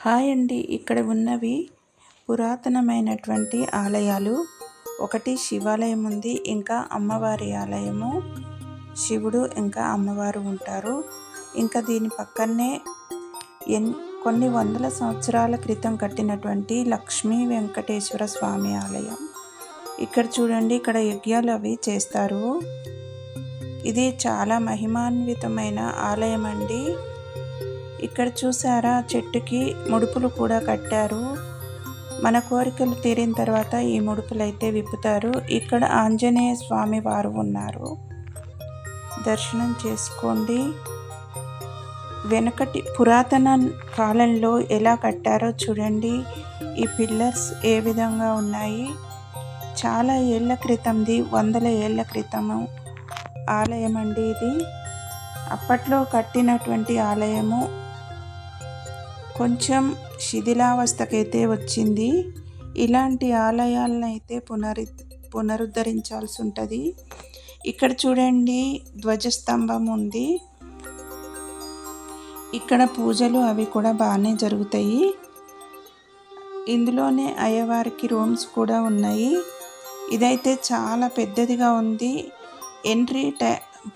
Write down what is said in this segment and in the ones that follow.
Hi అండి ఇక్కడ ఉన్నవి పురాతనమైనటువంటి ఆలయాలు. ఒకటి శివాలయం ఉంది ఇంకా అమ్మవారి ఆలయము. శివుడు ఇంకా అమ్మవారు ఉంటారు. ఇంకా దీని పక్కనే ఎన్ కొన్ని వందల సంవత్సరాల క్రితం కట్టినటువంటి లక్ష్మీ వెంకటేశ్వర స్వామి ఆలయం. ఇక్కడ చూడండి ఇక్కడ యజ్ఞాలు అవి చేస్తారు. ఇది చాలా మహిమాన్వితమైన ఆలయం అండి ఇక్కడ చూసారా? చెట్టుకి ముడుపులు కూడా కట్టారు. మన కోరికలు తీరిన తర్వాత ఈ ముడుపులు అయితే విప్పుతారు. ఇక్కడ ఆంజనేయ స్వామి వారు ఉన్నారు. దర్శనం చేసుకోండి. వెనకటి పురాతన కాలంలో ఎలా కట్టారో చూడండి. ఈ పిల్లర్స్ ఏ విధంగా ఉన్నాయి? చాలా ఏళ్ళ క్రితంది వందల ఏళ్ళ క్రితము ఆలయం అండి ఇది. అప్పట్లో కట్టినటువంటి ఆలయము కొంచెం శిథిలావస్థకైతే వచ్చింది. ఇలాంటి ఆలయాలను అయితే పునరు పునరుద్ధరించాల్సి ఉంటుంది ఇక్కడ చూడండి ధ్వజస్తంభం ఉంది. ఇక్కడ పూజలు అవి కూడా బాగానే జరుగుతాయి. ఇందులోనే అయ్యవారికి రూమ్స్ కూడా ఉన్నాయి. ఇదైతే చాలా పెద్దదిగా ఉంది. ఎంట్రీ టై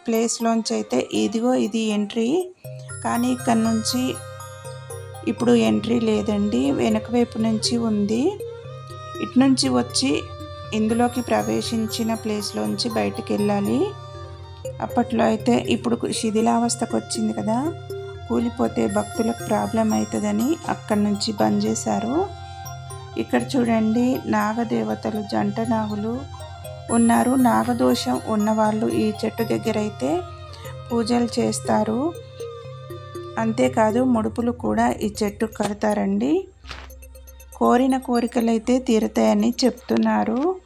ప్లేస్లోంచి అయితే ఇదిగో ఇది ఎంట్రీ. కానీ ఇక్కడ నుంచి ఇప్పుడు ఎంట్రీ లేదండి. వెనక వైపు నుంచి ఉంది. ఇటు నుంచి వచ్చి ఇందులోకి ప్రవేశించిన ప్లేస్లోంచి బయటికి వెళ్ళాలి. అప్పట్లో అయితే ఇప్పుడు శిథిలావస్థకు వచ్చింది కదా. కూలిపోతే భక్తులకు ప్రాబ్లం అవుతుందని అక్కడి నుంచి బంద్ చేశారు. ఇక్కడ చూడండి నాగదేవతలు జంట నాగులు ఉన్నారు. నాగదోషం ఉన్నవాళ్ళు ఈ చెట్టు దగ్గర అయితే పూజలు చేస్తారు. అంతేకాదు ముడుపులు కూడా ఈ చెట్టు కడతారండి. కోరిన కోరికలైతే తీరుతాయని చెప్తున్నారు.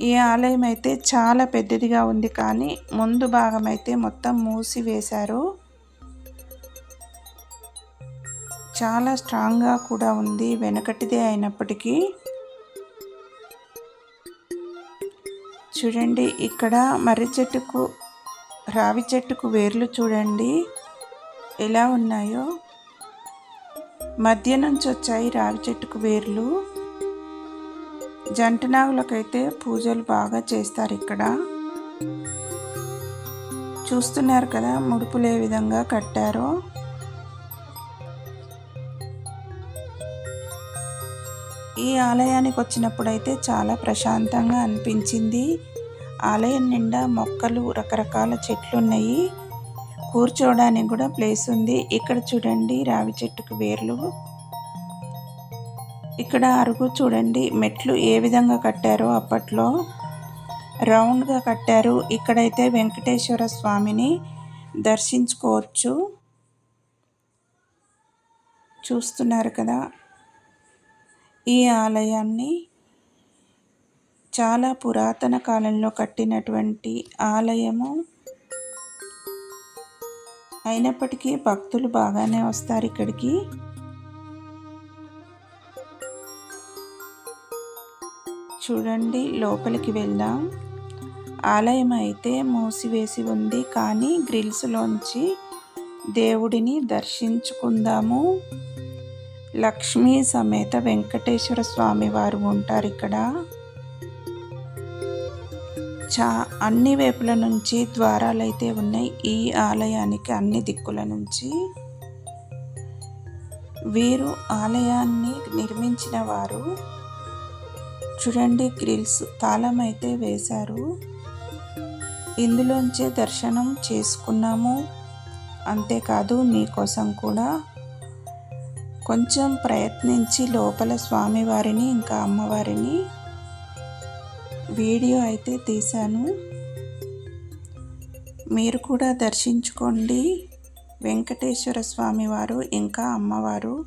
ఈ ఆలయం అయితే చాలా పెద్దదిగా ఉంది కానీ ముందు భాగం అయితే మొత్తం మూసి వేశారు. చాలా స్ట్రాంగ్గా కూడా ఉంది వెనకటిదే అయినప్పటికీ. చూడండి ఇక్కడ మర్రి చెట్టుకు రావి చెట్టుకు వేర్లు చూడండి. ఎలా ఉన్నాయో? మధ్య నుంచి వచ్చాయి రావి చెట్టుకు వేర్లు. జంట నాగులకైతే పూజలు బాగా చేస్తారు ఇక్కడ. చూస్తున్నారు కదా ముడుపులు ఏ విధంగా కట్టారో? ఈ ఆలయానికి వచ్చినప్పుడు అయితే చాలా ప్రశాంతంగా అనిపించింది. ఆలయం నిండా మొక్కలు రకరకాల చెట్లు ఉన్నాయి కూర్చోవడానికి కూడా ప్లేస్ ఉంది. ఇక్కడ చూడండి రావి చెట్టుకు వేర్లు. ఇక్కడ అరుగు చూడండి మెట్లు ఏ విధంగా కట్టారో అప్పట్లో. రౌండ్గా కట్టారు. ఇక్కడైతే వెంకటేశ్వర స్వామిని దర్శించుకోవచ్చు. చూస్తున్నారు కదా ఈ ఆలయాన్ని. చాలా పురాతన కాలంలో కట్టినటువంటి ఆలయము. అయినప్పటికీ భక్తులు బాగానే వస్తారు ఇక్కడికి. చూడండి లోపలికి వెళ్దాం. ఆలయం అయితే మూసివేసి ఉంది కానీ గ్రిల్స్లోంచి దేవుడిని దర్శించుకుందాము. లక్ష్మీ సమేత వెంకటేశ్వర స్వామి వారు ఉంటారు ఇక్కడ. చా అన్ని వైపుల నుంచి ద్వారాలు అయితే ఉన్నాయి. ఈ ఆలయానికి అన్ని దిక్కుల నుంచి. వీరు ఆలయాన్ని నిర్మించిన వారు చూడండి గ్రిల్స్ తాళం అయితే వేశారు. ఇందులోంచే దర్శనం చేసుకున్నాము. అంతేకాదు మీకోసం కూడా. కొంచెం ప్రయత్నించి లోపల స్వామివారిని ఇంకా అమ్మవారిని వీడియో అయితే తీశాను. మీరు కూడా దర్శించుకోండి. వెంకటేశ్వర స్వామి వారు ఇంకా అమ్మవారు.